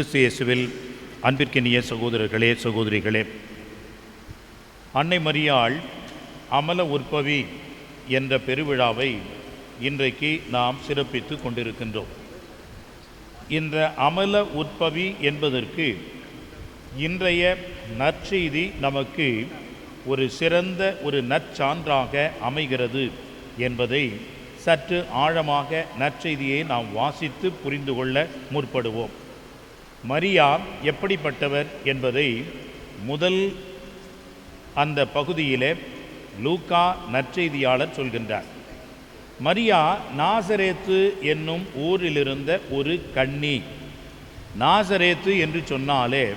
கிறிஸ்து இயேசுவில் அன்பிற்கினிய சகோதரர்களே சகோதரிகளே. அன்னை மரியாள் அமல உற்பவி என்ற பெருவிழாவை இன்றைக்கு நாம் சிறப்பித்து கொண்டிருக்கின்றோம். இந்த அமல உற்பவி என்பதற்கு இன்றைய நற்செய்தி நமக்கு ஒரு சிறந்த ஒரு நற்சான்றாக அமைகிறது என்பதை சற்று ஆழமாக நற்செய்தியை நாம் வாசித்து புரிந்து கொள்ள முற்படுவோம். மரியா எப்படிப்பட்டவர் என்பதை முதல் அந்த பகுதியிலே லூக்கா நற்செய்தியாளர் சொல்கின்றார். மரியா நாசரேத்து என்னும் ஊரிலிருந்த ஒரு கன்னி. நாசரேத்து என்று சொன்னாலே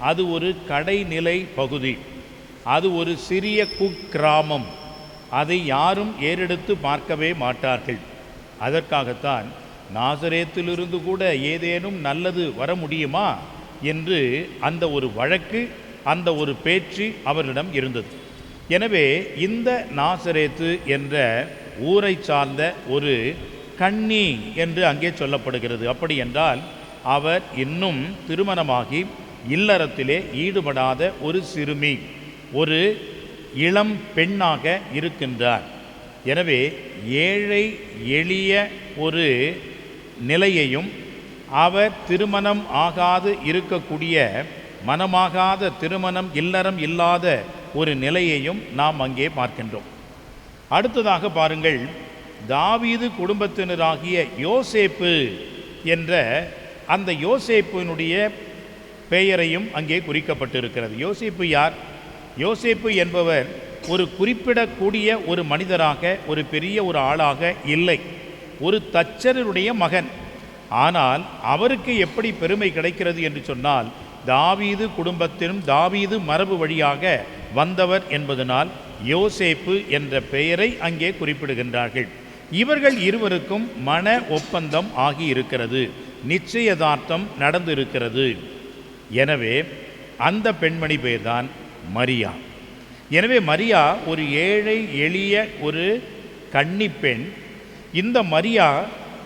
அது ஒரு கடைநிலை பகுதி. அது ஒரு சிறிய குக்கிராமம். அதை யாரும் ஏறெடுத்து பார்க்கவே மாட்டார்கள். அதற்காகத்தான் நாசரேத்திலிருந்து கூட ஏதேனும் நல்லது வர முடியுமா? என்று அந்த ஒரு வழக்கு அந்த ஒரு பேச்சு அவரிடம் இருந்தது. எனவே இந்த நாசரேத்து என்ற ஊரை சார்ந்த ஒரு கன்னி என்று அங்கே சொல்லப்படுகிறது. அப்படி என்றால் அவர் இன்னும் திருமணமாகி இல்லறத்திலே ஈடுபடாத ஒரு சிறுமி ஒரு இளம் பெண்ணாக இருக்கின்றார். எனவே ஏழை எளிய ஒரு நிலையையும் அவர் திருமணம் ஆகாது இருக்கக்கூடிய மனமாகாத திருமணம் இல்லறம் இல்லாத ஒரு நிலையையும் நாம் அங்கே பார்க்கின்றோம். அடுத்ததாக பாருங்கள் தாவீது குடும்பத்தினராகிய யோசேப்பு என்ற அந்த யோசேப்பினுடைய பெயரையும் அங்கே குறிக்கப்பட்டிருக்கிறது. யோசேப்பு யார்? யோசேப்பு என்பவர் ஒரு குறிப்பிடக்கூடிய ஒரு மனிதராக ஒரு பெரிய ஒரு ஆளாக இல்லை. ஒரு தச்சருடைய மகன். ஆனால் அவருக்கு எப்படி பெருமை கிடைக்கிறது என்று சொன்னால் தாவீது குடும்பத்திலும் தாவீது மரபு வழியாக வந்தவர் என்பதனால் யோசேப்பு என்ற பெயரை அங்கே குறிப்பிடுகின்றார்கள். இவர்கள் இருவருக்கும் மன ஒப்பந்தம் ஆகி இருக்கிறது நிச்சயதார்த்தம் நடந்திருக்கிறது. எனவே அந்த பெண்மணி பெயர்தான் மரியா. எனவே மரியா ஒரு ஏழை எளிய ஒரு கன்னிப்பெண் இந்த மரியா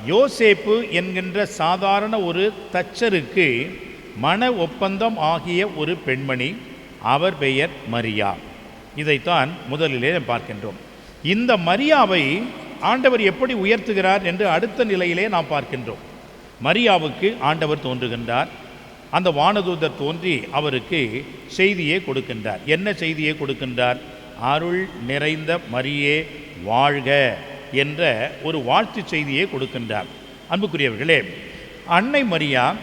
யோசேப்பு என்கின்ற சாதாரண ஒரு தச்சருக்கு மன ஒப்பந்தம் ஆகிய ஒரு பெண்மணி. அவர் பெயர் மரியா. இதைத்தான் முதலிலே பார்க்கின்றோம். இந்த மரியாவை ஆண்டவர் எப்படி உயர்த்துகிறார் என்று அடுத்த நிலையிலே நாம் பார்க்கின்றோம். மரியாவுக்கு ஆண்டவர் தோன்றுகின்றார். அந்த வானதூதர் தோன்றி அவருக்கு செய்தியை கொடுக்கின்றார். என்ன செய்தியை கொடுக்கின்றார்? அருள் நிறைந்த மரியே வாழ்க. என்ற ஒரு வாழ்த்து செய்தியை கொடுக்கின்றார். அன்புக்குரியவர்களே அன்னை மரியா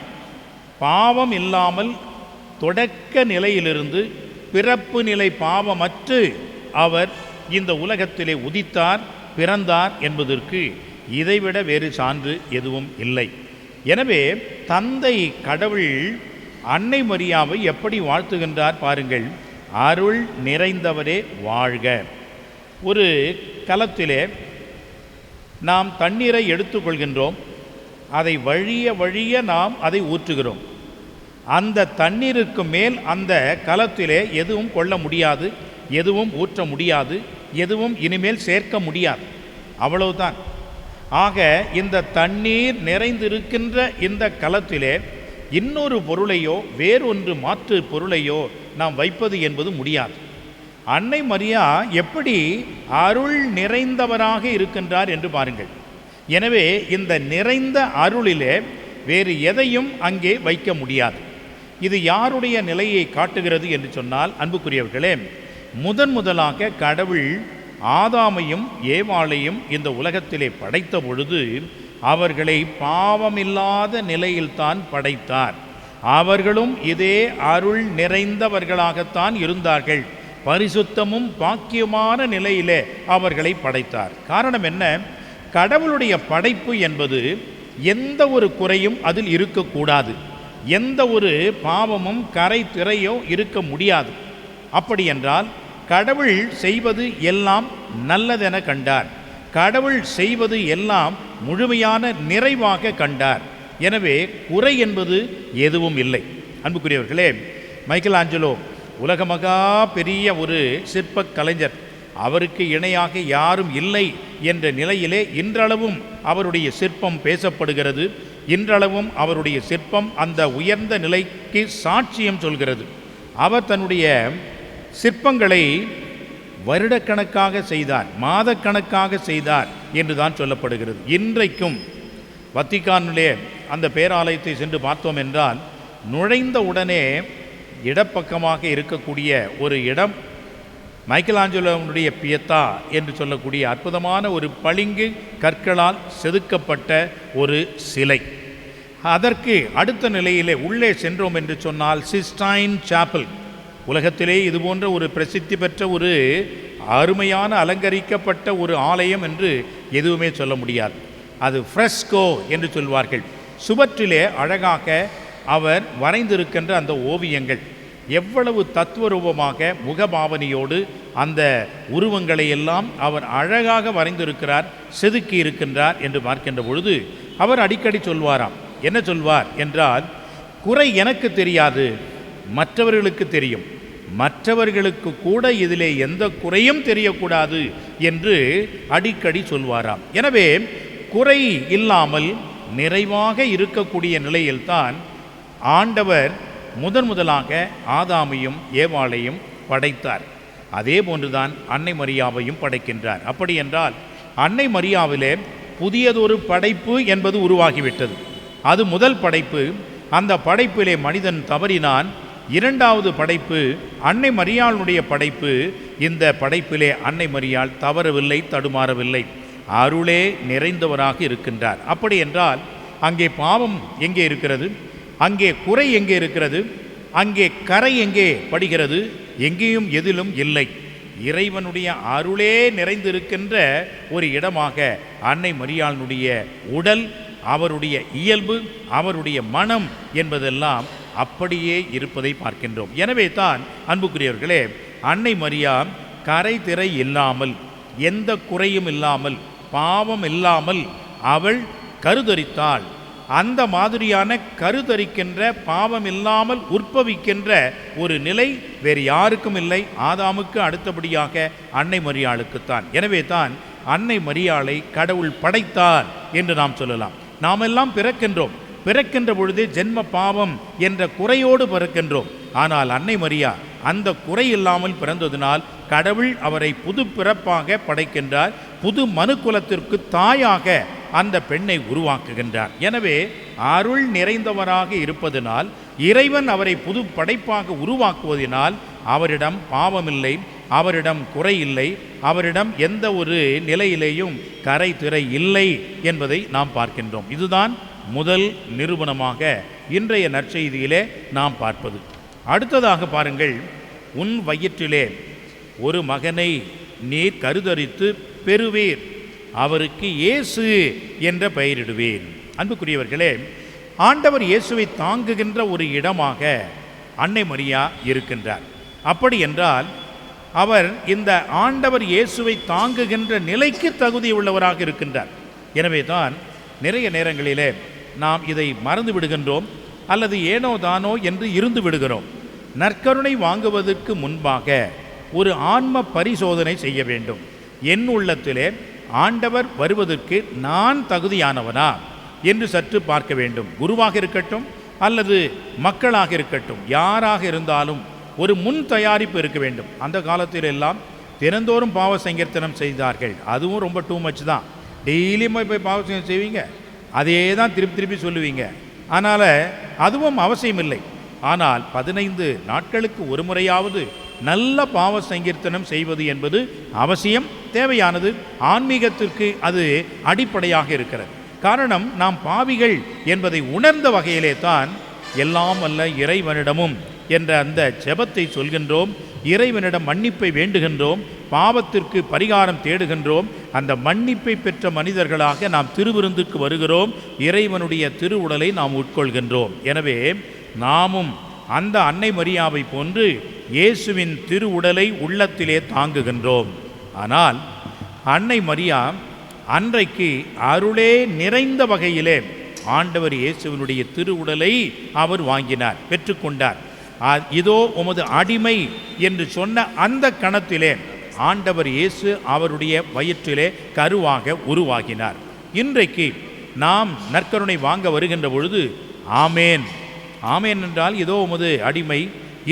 பாவம் இல்லாமல் தொடக்க நிலையிலிருந்து பிறப்பு நிலை பாவமற்று அவர் இந்த உலகத்திலே உதித்தார் பிறந்தார் என்பதற்கு இதைவிட வேறு சான்று எதுவும் இல்லை. எனவே தந்தை கடவுள் அன்னை மரியாவை எப்படி வாழ்த்துகின்றார் பாருங்கள். அருள் நிறைந்தவரே வாழ்க. ஒரு களத்திலே நாம் தண்ணீரை எடுத்துக்கொள்கின்றோம். அதை வழிய வழிய நாம் அதை ஊற்றுகிறோம். அந்த தண்ணீருக்கு மேல் அந்த கலத்திலே எதுவும் கொள்ள முடியாது எதுவும் ஊற்ற முடியாது எதுவும் இனிமேல் சேர்க்க முடியாது. அவ்வளவுதான். ஆக இந்த தண்ணீர் நிறைந்திருக்கின்ற இந்த கலத்திலே இன்னொரு பொருளையோ வேறொன்று மாற்று பொருளையோ நாம் வைப்பது என்பது முடியாது. அன்னை மரியா எப்படி அருள் நிறைந்தவராக இருக்கின்றார் என்று பாருங்கள். எனவே இந்த நிறைந்த அருளிலே வேறு எதையும் அங்கே வைக்க முடியாது. இது யாருடைய நிலையை காட்டுகிறது என்று சொன்னால் அன்புக்குரியவர்களே முதன் முதலாக கடவுள் ஆதாமையும் ஏவாளையும் இந்த உலகத்திலே படைத்த பொழுது அவர்களை பாவமில்லாத நிலையில்தான் படைத்தார். அவர்களும் இதே அருள் நிறைந்தவர்களாகத்தான் இருந்தார்கள். பரிசுத்தமும் பாக்கியமான நிலையிலே அவர்களை படைத்தார். காரணம் என்ன? கடவுளுடைய படைப்பு என்பது எந்த ஒரு குறையும் அதில் இருக்கக்கூடாது. எந்த ஒரு பாவமும் கரை திரையோ இருக்க முடியாது. அப்படி என்றால் கடவுள் செய்வது எல்லாம் நல்லதென கண்டார். கடவுள் செய்வது எல்லாம் முழுமையான நிறைவாக கண்டார். எனவே குறை என்பது எதுவும் இல்லை. அன்புக்குரியவர்களே மைக்கேல் ஆஞ்சலோ உலக மகா பெரிய ஒரு சிற்பக் கலைஞர் அவருக்கு இணையாக யாரும் இல்லை என்ற நிலையிலே இன்றளவும் அவருடைய சிற்பம் பேசப்படுகிறது. இன்றளவும் அவருடைய சிற்பம் அந்த உயர்ந்த நிலைக்கு சாட்சியம் சொல்கிறது. அவர் தன்னுடைய சிற்பங்களை வருடக்கணக்காக செய்தார் மாதக்கணக்காக செய்தார் என்று தான் சொல்லப்படுகிறது. இன்றைக்கும் வத்திக்கானிலே அந்த பேராலயத்தை சென்று பார்த்தோம் என்றால் நுழைந்த உடனே இடப்பக்கமாக இருக்கக்கூடிய ஒரு இடம் மைக்கேலாஞ்சலோனுடைய பியத்தா என்று சொல்லக்கூடிய அற்புதமான ஒரு பளிங்கு கற்களால் செதுக்கப்பட்ட ஒரு சிலை. அதற்கு அடுத்த நிலையிலே உள்ளே சென்றோம் என்று சொன்னால் சிஸ்டைன் சாப்பல் உலகத்திலே இது போன்ற ஒரு பிரசித்தி பெற்ற ஒரு அருமையான அலங்கரிக்கப்பட்ட ஒரு ஆலயம் என்று எதுவுமே சொல்ல முடியாது. அது ஃப்ரெஸ்கோ என்று சொல்வார்கள். சுவற்றிலே அழகாக அவர் வரைந்திருக்கின்ற அந்த ஓவியங்கள் எவ்வளவு தத்துவரூபமாக முகபாவனையோடு அந்த உருவங்களை எல்லாம் அவர் அழகாக வரைந்திருக்கிறார் செதுக்கி இருக்கின்றார் என்று பார்க்கின்ற பொழுது அவர் அடிக்கடி சொல்வாராம் என்ன சொல்வார்? என்றால் குறை எனக்கு தெரியாது மற்றவர்களுக்கு தெரியும். மற்றவர்களுக்கு கூட இதிலே எந்த குறையும் தெரியக்கூடாது என்று அடிக்கடி சொல்வாராம். எனவே குறை இல்லாமல் நிறைவாக இருக்கக்கூடிய நிலையில்தான் ஆண்டவர் முதன் முதலாக ஆதாமையும் ஏவாளையும் படைத்தார். அதே போன்றுதான் அன்னை மரியாவையும் படைக்கின்றார். அப்படி என்றால் அன்னை மரியாவிலே புதியதொரு படைப்பு என்பது உருவாகிவிட்டது. அது முதல் படைப்பு. அந்த படைப்பிலே மனிதன் தவறினான். இரண்டாவது படைப்பு அன்னை மரியாளுடைய படைப்பு. இந்த படைப்பிலே அன்னை மரியாள் தவறவில்லை தடுமாறவில்லை. அருளே நிறைந்தவராக இருக்கின்றார். அப்படி என்றால் அங்கே பாவம் எங்கே இருக்கிறது? அங்கே குறை எங்கே இருக்கிறது? அங்கே கரை எங்கே படுகிறது? எங்கேயும் எதிலும் இல்லை. இறைவனுடைய அருளே நிறைந்திருக்கின்ற ஒரு இடமாக அன்னை மரியாளனுடைய உடல் அவருடைய இயல்பு அவருடைய மனம் என்பதெல்லாம் அப்படியே இருப்பதை பார்க்கின்றோம். எனவே தான் அன்புக்குரியவர்களே அன்னை மரியா கரை திரை இல்லாமல் எந்த குறையும் இல்லாமல் பாவம் இல்லாமல் அவள் கருதரித்தாள். அந்த மாதிரியான கருதரிக்கின்ற பாவம் இல்லாமல் உற்பவிக்கின்ற ஒரு நிலை வேறு யாருக்கும் இல்லை. ஆதாமுக்கு அடுத்தபடியாக அன்னை மரியாளுக்குத்தான். எனவே தான் அன்னை மரியாளை கடவுள் படைத்தார் என்று நாம் சொல்லலாம். நாம் எல்லாம் பிறக்கின்றோம். பிறக்கின்ற பொழுது ஜென்ம பாவம் என்ற குறையோடு பிறக்கின்றோம். ஆனால் அன்னை மரியா அந்த குறை இல்லாமல் பிறந்ததினால் கடவுள் அவரை புது பிறப்பாக படைக்கின்றார். புது மனுக்குலத்திற்கு தாயாக அந்த பெண்ணை உருவாக்குகின்றார். எனவே அருள் நிறைந்தவராக இருப்பதனால் இறைவன் அவரை புது படைப்பாக உருவாக்குவதனால் அவரிடம் பாவமில்லை அவரிடம் குறை இல்லை அவரிடம் எந்த ஒரு நிலையிலேயும் கரை திரை இல்லை என்பதை நாம் பார்க்கின்றோம். இதுதான் முதல் நிறுவனமாக இன்றைய நற்செய்தியிலே நாம் பார்ப்பது. அடுத்ததாக பாருங்கள் உன் வயிற்றிலே ஒரு மகனை நீர் கருதரித்து பெறுவீர். அவருக்கு இயேசு என்ற பெயரிடுவேன். அன்புக்குரியவர்களே ஆண்டவர் இயேசுவை தாங்குகின்ற ஒரு இடமாக அன்னை மரியா இருக்கின்றார். அப்படி என்றால் அவர் இந்த ஆண்டவர் இயேசுவை தாங்குகின்ற நிலைக்கு தகுதி உள்ளவராக இருக்கின்றார். எனவே தான் நிறைய நேரங்களிலே நாம் இதை மறந்து விடுகின்றோம் அல்லது ஏனோ தானோ என்று இருந்து விடுகிறோம். நற்கருணை வாங்குவதற்கு முன்பாக ஒரு ஆன்ம பரிசோதனை செய்ய வேண்டும். என் உள்ளத்திலே ஆண்டவர் வருவதற்கு நான் தகுதியானவனா என்று சற்று பார்க்க வேண்டும். குருவாக இருக்கட்டும் அல்லது மக்களாக இருக்கட்டும் யாராக இருந்தாலும் ஒரு முன் தயாரிப்பு இருக்க வேண்டும். அந்த காலத்தில் எல்லாம் தினந்தோறும் பாவ சங்கீர்த்தனம் செய்தார்கள். அதுவும் ரொம்ப டூ மச் தான். டெய்லியும் போய் போய் பாவ செய்வீங்க? அதே தான் திருப்பி திருப்பி சொல்லுவீங்க. அதனால் அதுவும் அவசியம் இல்லை ஆனால் பதினைந்து நாட்களுக்கு ஒரு முறையாவது நல்ல பாவ சங்கீர்த்தனம் செய்வது என்பது அவசியம் தேவையானது ஆன்மீகத்திற்கு அது அடிப்படையாக இருக்கிறது. காரணம் நாம் பாவிகள் என்பதை உணர்ந்த வகையிலே தான் எல்லாம் அல்ல இறைவனிடமும் என்ற அந்த ஜெபத்தை சொல்கின்றோம் இறைவனிடம் மன்னிப்பை வேண்டுகின்றோம் பாவத்திற்கு பரிகாரம் தேடுகின்றோம் அந்த மன்னிப்பை பெற்ற மனிதர்களாக நாம் திருவிருந்துக்கு வருகிறோம் இறைவனுடைய திருவுடலை நாம் உட்கொள்கின்றோம். எனவே நாமும் அந்த அன்னை மரியாவை போன்று இயேசுவின் திருவுடலை உள்ளத்திலே தாங்குகின்றோம். ஆனால் அன்னை மரியா அன்றைக்கு அருளே நிறைந்த வகையிலே ஆண்டவர் இயேசுவினுடைய திருவுடலை அவர் வாங்கினார் பெற்றுக்கொண்டார். இதோ உமது அடிமை என்று சொன்ன அந்த கணத்திலே ஆண்டவர் இயேசு அவருடைய வயிற்றிலே கருவாக உருவாகினார். இன்றைக்கு நாம் நற்கருணை வாங்க வருகின்ற பொழுது ஆமேன். ஆமேன் என்றால் இதோ உமது அடிமை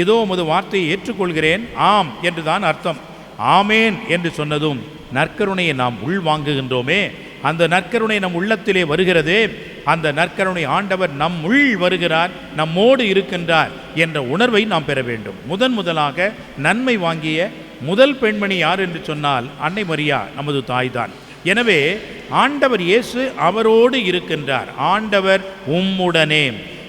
இதோ உமது வார்த்தையை ஏற்றுக்கொள்கிறேன். ஆம் என்றுதான் அர்த்தம். ஆமேன் என்று சொன்னதும் நற்கருணையை நாம் உள்வாங்குகின்றோமே அந்த நற்கருணை நம் உள்ளத்திலே வருகிறதே. அந்த நற்கருணை ஆண்டவர் நம் உள் வருகிறார் நம்மோடு இருக்கின்றார் என்ற உணர்வை நாம் பெற வேண்டும். முதன் முதலாக நன்மை வாங்கிய முதல் பெண்மணி யார் என்று சொன்னால் அன்னை மரியா நமது தாய்தான். எனவே ஆண்டவர் இயேசு அவரோடு இருக்கின்றார். ஆண்டவர் உம்முடனே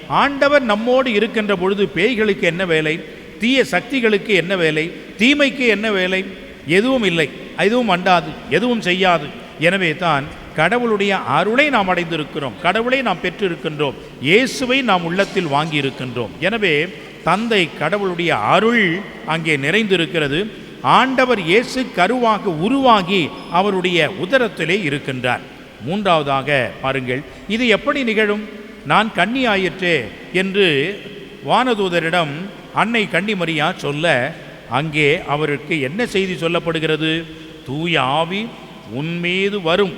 ஆண்டவர் நம்மோடு இருக்கின்ற பொழுது பேய்களுக்கு என்ன வேலை? தீய சக்திகளுக்கு என்ன வேலை? தீமைக்கு என்ன வேலை? எதுவும் இல்லை. எதுவும் அண்டாது. எதுவும் செய்யாது. எனவே தான் கடவுளுடைய அருளை நாம் அடைந்திருக்கிறோம். கடவுளை நாம் பெற்றிருக்கின்றோம். இயேசுவை நாம் உள்ளத்தில் வாங்கி இருக்கின்றோம் எனவே தந்தை கடவுளுடைய அருள் அங்கே நிறைந்திருக்கிறது. ஆண்டவர் இயேசு கருவாக உருவாகி அவருடைய உதரத்திலே இருக்கின்றார். மூன்றாவதாக பாருங்கள். இது எப்படி நிகழும்? நான் கண்ணி ஆயிற்றே என்று வானதூதரிடம் அன்னை கன்னிமரியா சொல்ல அங்கே அவருக்கு என்ன செய்தி சொல்லப்படுகிறது? தூய ஆவி உன்மீது வரும்.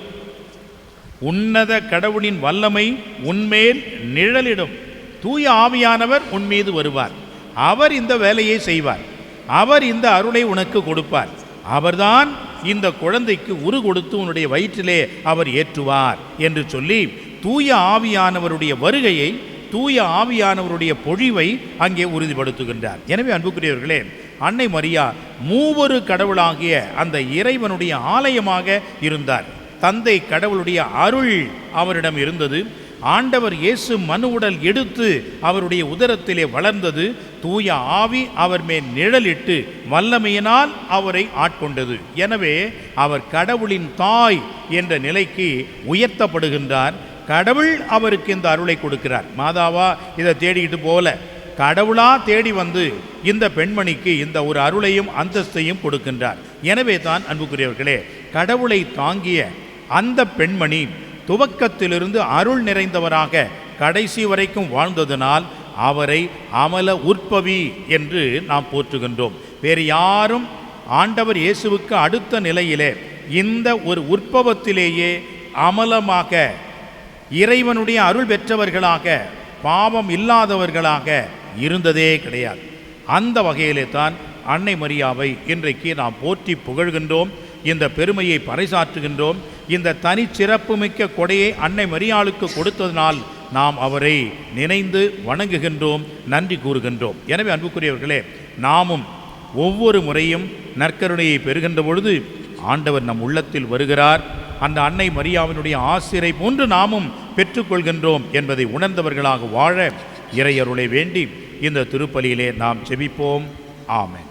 உன்னத கடவுளின் வல்லமை உன்மேல் நிழலிடும். தூய ஆவியானவர் உன்மீது வருவார். அவர் இந்த வேலையை செய்வார். அவர் இந்த அருளை உனக்கு கொடுப்பார். அவர்தான் இந்த குழந்தைக்கு உரு கொடுத்து உன்னுடைய வயிற்றிலே அவர் ஏற்றுவார் என்று சொல்லி தூய ஆவியானவருடைய வருகையை தூய ஆவியானவருடைய பொழிவை அங்கே உறுதிப்படுத்துகின்றார். எனவே அன்புக்குரியவர்களே அன்னை மரியா மூவரு கடவுளாகிய அந்த இறைவனுடைய ஆலயமாக இருந்தார். தந்தை கடவுளுடைய அருள் அவரிடம் இருந்தது. ஆண்டவர் இயேசு மனு உடல் எடுத்து அவருடைய உதரத்திலே வளர்ந்தது. தூய ஆவி அவர் மேல் நிழலிட்டு வல்லமையினால் அவரை ஆட்கொண்டது. எனவே அவர் கடவுளின் தாய் என்ற நிலைக்கு உயர்த்தப்படுகின்றார். கடவுள் அவருக்கு இந்த அருளை கொடுக்கிறார். மாதாவா இதை தேடிக்கிட்டு போல கடவுளா தேடி வந்து இந்த பெண்மணிக்கு இந்த ஒரு அருளையும் அந்தஸ்தையும் கொடுக்கின்றார். எனவே தான் அன்புக்குரியவர்களே கடவுளை தாங்கிய அந்த பெண்மணி துவக்கத்திலிருந்து அருள் நிறைந்தவராக கடைசி வரைக்கும் வாழ்ந்ததனால் அவரை அமல உற்பவி என்று நாம் போற்றுகின்றோம். வேறு யாரும் ஆண்டவர் இயேசுவுக்கு அடுத்த நிலையிலே இந்த ஒரு உற்பவத்திலேயே அமலமாக இறைவனுடைய அருள் பெற்றவர்களாக பாவம் இல்லாதவர்களாக இருந்ததே கிடையாது. அந்த வகையிலே தான் அன்னை மரியாவை இன்றைக்கு நாம் போற்றி புகழ்கின்றோம் இந்த பெருமையை பறைசாற்றுகின்றோம் இந்த தனிச்சிறப்புமிக்க கொடையை அன்னை மரியாளுக்கு கொடுத்ததனால் நாம் அவரை நினைந்து வணங்குகின்றோம் நன்றி கூறுகின்றோம். எனவே அன்புக்குரியவர்களே நாமும் ஒவ்வொரு முறையும் நற்கருணையை பெறுகின்ற பொழுது ஆண்டவர் நம் உள்ளத்தில் வருகிறார். அந்த அன்னை மரியாவினுடைய ஆசிரை போன்று நாமும் பெற்றுக்கொள்கின்றோம் என்பதை உணர்ந்தவர்களாக வாழ இறையருளை வேண்டி இந்த திருப்பலியிலே நாம் செபிப்போம் ஆமை